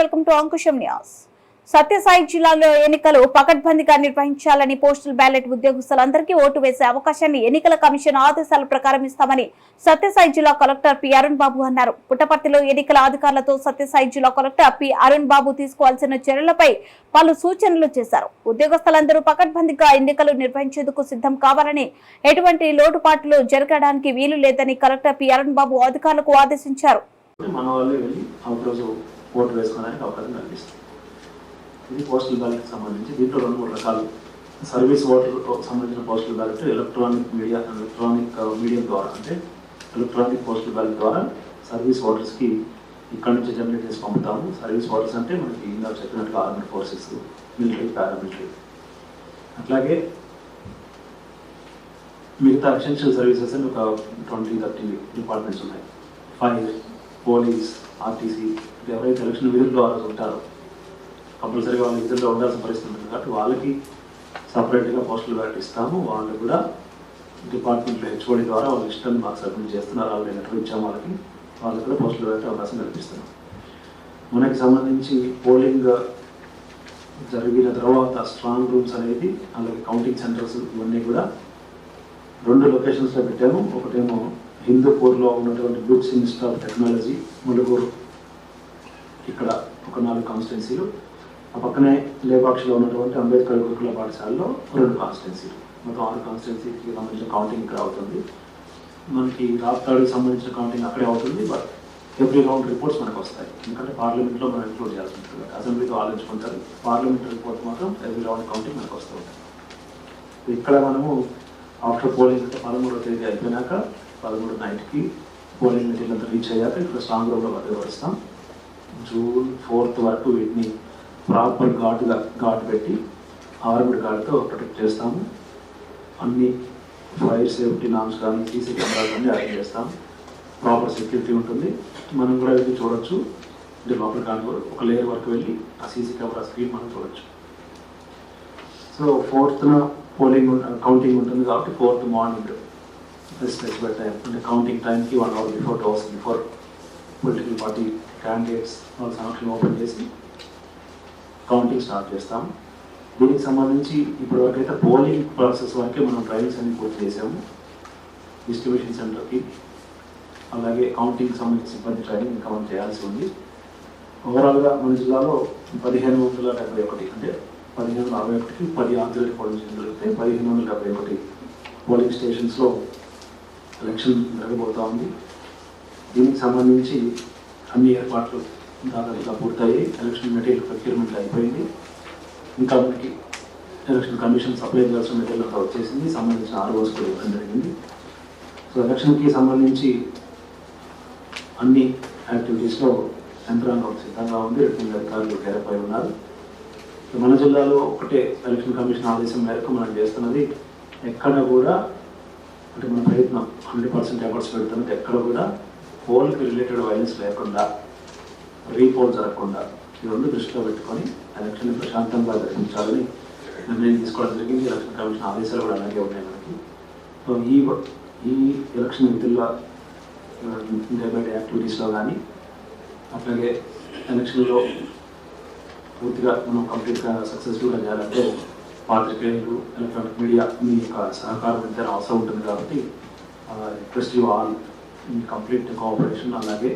Welcome to Ankusham news. Sathya Sai జిల్లాలో ఎన్నికలు పకడ్బందీగా నిర్వహించాలని పోస్టల్ బ్యాలెట్ ఉద్యోగస్తులందరికీ ఓటు వేసే అవకాశాన్ని ఎన్నికల కమిషన్ ఆదేశాల ప్రకారం ఇస్తామని సత్యసాయి జిల్లా కలెక్టర్ పి. అరుణ్ బాబు అన్నారు. పుట్టపర్తిలో ఎన్నికల అధికారులతో సత్యసాయి జిల్లా కలెక్టర్ పి. అరుణ్ బాబు తీసుకోవాల్సిన చర్యలపై పలు సూచనలు చేశారు. ఉద్యోగస్తులందరూ పకడ్బందీగా ఎన్నికలు నిర్వహించేందుకు సిద్ధం కావాలని ఎటువంటి లోటుపాట్లు జరగడానికి వీలు లేదని కలెక్టర్ పి. అరుణ్ బాబు అధికారులకు ఆదేశించారు. ఓటు వేసుకోవడానికి అవకాశం కల్పిస్తుంది ఇది పోస్టల్ బ్యాలెట్ సంబంధించి దీంట్లో రెండు మూడు రకాలు. సర్వీస్ ఓటర్ సంబంధించిన postal ballot electronic media electronic medium ద్వారా అంటే ఎలక్ట్రానిక్ పోస్టల్ బ్యాలెట్ ద్వారా సర్వీస్ ఓటర్స్కి ఇక్కడ నుంచి జనరేట్ చేసి పంపుతాము సర్వీస్ ఓటర్స్ అంటే మనకి ఇందాక చెప్పినట్టుగా ఆర్మీ ఫోర్సెస్ మిలిటరీ పారామిలిటరీ. అట్లాగే మిగతా ఎసెన్షియల్ సర్వీసెస్ అని ఒక ట్వంటీ థర్టీ డిపార్ట్మెంట్స్ ఉన్నాయి. ఫైర్ పోలీస్ ఆర్టీసీ ఎవరైతే ఎలక్షన్ విధుల్లో వాళ్ళు ఉంటారో కంపల్సరీగా వాళ్ళ విధుల్లో ఉండాల్సిన పరిస్థితి ఉంటుంది. కాబట్టి వాళ్ళకి సపరేట్గా పోస్టులు ప్రకటిస్తాము ఇస్తాము. వాళ్ళు కూడా డిపార్ట్మెంట్లో హెచ్ఓడి ద్వారా వాళ్ళ ఇష్టం మాకు సబ్మిట్ చేస్తున్నారు. వాళ్ళు లెటర్ ఇచ్చాము వాళ్ళకి. వాళ్ళకి కూడా పోస్టులు పెట్టే అవకాశం కల్పిస్తున్నాం. మనకి సంబంధించి పోలింగ్ జరిగిన తర్వాత స్ట్రాంగ్ రూమ్స్ అనేది అలాగే కౌంటింగ్ సెంటర్స్ ఇవన్నీ కూడా రెండు లొకేషన్స్లో పెట్టాము. ఒకటేమో హిందూపూర్లో ఉన్నటువంటి Brooks institute of technology Muluguru ఇక్కడ ఒక నాలుగు కాన్స్టిట్యున్సీలు ఆ పక్కనే లేపాక్షిలో ఉన్నటువంటి అంబేద్కర్ గురుకుల పాఠశాలలో రెండు కాన్స్టిట్యున్సీలు మొత్తం ఆరు కాన్స్టిట్యున్సీకి సంబంధించిన కౌంటింగ్ ఇక్కడ అవుతుంది. మనకి రాష్ట్రాలకు సంబంధించిన కౌంటింగ్ అక్కడే అవుతుంది. బట్ ఎవ్రీ రౌండ్ రిపోర్ట్స్ మనకు వస్తాయి. ఎందుకంటే పార్లమెంట్లో మనం ఇంక్లూడ్ చేయాల్సి ఉంటుంది. అసెంబ్లీతో ఆలోచించుకుంటారు. పార్లమెంట్ రిపోర్ట్ మాత్రం ఎవ్రీ రౌండ్ కౌంటింగ్ మనకు వస్తూ ఉంటుంది. ఇక్కడ మనము ఆఫ్టర్ పోలింగ్ అంటే పదమూడవ తేదీ అయిపోయినాక పదమూడు నైట్కి పోలింగ్ మెటీరియల్ అంతా రీచ్ అయ్యాక ఇక్కడ స్ట్రాంగ్ రూమ్లో భద్రపరుస్తాం జూన్ ఫోర్త్ వరకు వీటిని ప్రాపర్ ఘాటుగా ఘాటు పెట్టి ఆర్మడ్ ఘాటుతో ప్రొటెక్ట్ చేస్తాము. అన్ని ఫైర్ సేఫ్టీ నామ్స్ కానీ సీసీ కెమెరాస్ అన్ని అరేంజ్ చేస్తాం ప్రాపర్ సెక్యూరిటీ ఉంటుంది. మనం కూడా వెళ్ళి చూడొచ్చు. అంటే లోపల కానీ కూడా ఒక లేయర్ వరకు వెళ్ళి ఆ సీసీ కెమెరా స్క్రీన్ మనం చూడొచ్చు. సో ఫోర్త్న పోలింగ్ కౌంటింగ్ ఉంటుంది కాబట్టి ఫోర్త్ మార్నింగ్ స్పెసిఫైడ్ టైం అంటే కౌంటింగ్ టైంకి one one hour before hours before political party candidates వాళ్ళ సమక్షం ఓపెన్ చేసి కౌంటింగ్ స్టార్ట్ చేస్తాం. దీనికి సంబంధించి ఇప్పటివరకైతే పోలింగ్ ప్రాసెస్ వరకే మనం ట్రయల్స్ అన్ని పూర్తి చేసాము డిస్ట్రిబ్యూషన్ సెంటర్కి అలాగే కౌంటింగ్ సంబంధించి సిబ్బంది ట్రైనింగ్ ఇంకా మనం చేయాల్సి ఉంది. ఓవరాల్గా మన జిల్లాలో పదిహేను వందల డెబ్బై ఒకటి అంటే పదిహేను వందల అరవై ఒకటికి పది ఆంధ్రులకి పోలింగ్ జరిగితే పదిహేను వందల డెబ్బై ఒకటి పోలింగ్ స్టేషన్స్లో ఎలక్షన్ జరగబోతా ఉంది. దీనికి సంబంధించి అన్ని ఏర్పాట్లు దాదాపుగా పూర్తయ్యాయి. ఎలక్షన్ మెటీరియల్ ప్రొక్యూర్మెంట్ అయిపోయింది. ఇంకా మనకి ఎలక్షన్ కమిషన్ సప్లై చేయాల్సిన మెటీరియల్ అంతా వచ్చేసింది. సంబంధించిన ఆర్ఓస్ కూడా ఇవ్వడం జరిగింది. సో ఎలక్షన్కి సంబంధించి అన్ని యాక్టివిటీస్లో యంత్రాంగం సిద్ధంగా ఉంది. రిటర్నింగ్ అధికారులు తెరపై ఉన్నారు. మన జిల్లాలో ఒకటే ఎలక్షన్ కమిషన్ ఆదేశం మేరకు మనం చేస్తున్నది ఎక్కడ కూడా అంటే మన ప్రయత్నం హండ్రెడ్ పర్సెంట్ ఎఫర్ట్స్ పెడుతున్నది ఎక్కడ కూడా పోల్కి రిలేటెడ్ వైలెన్స్ లేకుండా రీపోల్ జరగకుండా ఈ రెండు దృష్టిలో పెట్టుకొని ఎలక్షన్ ప్రశాంతంగా జరిపించాలని నిర్ణయం తీసుకోవడం జరిగింది. ఎలక్షన్ కమిషన్ ఆదేశాలు కూడా అలాగే ఉన్నాయి మనకి. సో ఈ ఈ ఎలక్షన్ విధుల్లో డే యాక్టివిటీస్లో కానీ అట్లాగే ఎలక్షన్లో పూర్తిగా మనం కంప్లీట్గా సక్సెస్ఫుల్గా చేయాలంటే పాత్రికేయులు ఎలక్ట్రానిక్ మీడియా మీ యొక్క సహకారం ఎంతైనా అవసరం ఉంటుంది కాబట్టి request you all complete cooperation అలాగే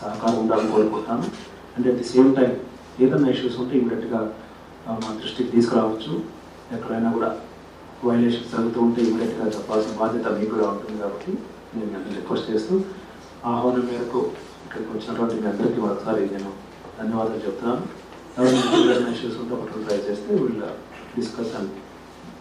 సహకారం ఉండాలని కోరుకుంటాను and at the same time ఏదైనా ఇష్యూస్ ఉంటే ఇమీడియట్గా మా దృష్టికి తీసుకురావచ్చు. ఎక్కడైనా కూడా వైలేషన్స్ జరుగుతూ ఉంటే ఇమీడియట్గా చెప్పాల్సిన బాధ్యత మీకు కూడా ఉంటుంది కాబట్టి నేను మిమ్మల్ని రిక్వెస్ట్ చేస్తూ ఆహ్వానం మేరకు ఇక్కడికి వచ్చినటువంటి మీ అందరికీ మరొకసారి నేను ధన్యవాదాలు చెప్తున్నాను. ఎవరైనా ఇష్యూస్ ఉంటే ఒకటి ట్రై చేస్తే వీళ్ళు డిస్కస్ అండ్